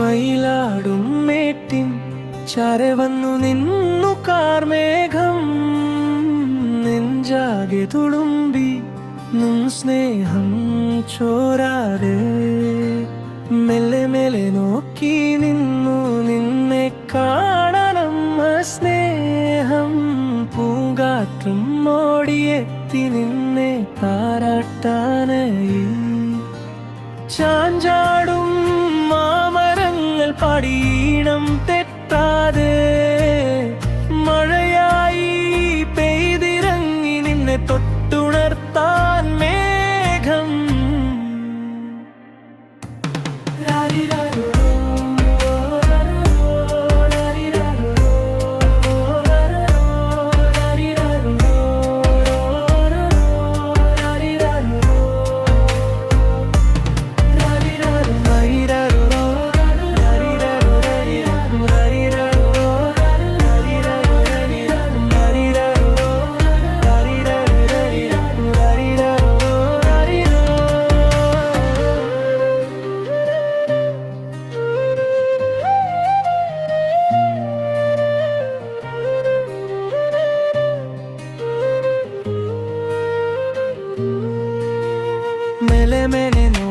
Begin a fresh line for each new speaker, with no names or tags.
മയിലാടും മേട്ടിൻ ചാരെ വന്നു നിന്നു കാർമേഘം നെഞ്ചാകെ തുളുമ്പി നും സ്നേഹം ചോരാതെ. മെല്ലെ മെല്ലെ നോക്കി നിന്നു നിന്നെ കാണണമ്മ സ്നേഹം. പൂങ്കാറ്റും ഓടിയെത്തി നിന്നെ താരാട്ടാനായി ചാഞ്ചാടും പടീണം തെറ്റാതെ മഴയായി പെയ്തിറങ്ങി നിന്നെ തൊട്ടുണർത്താൻ മേഘം. മെല്ലെ നോക്കി നിന്നു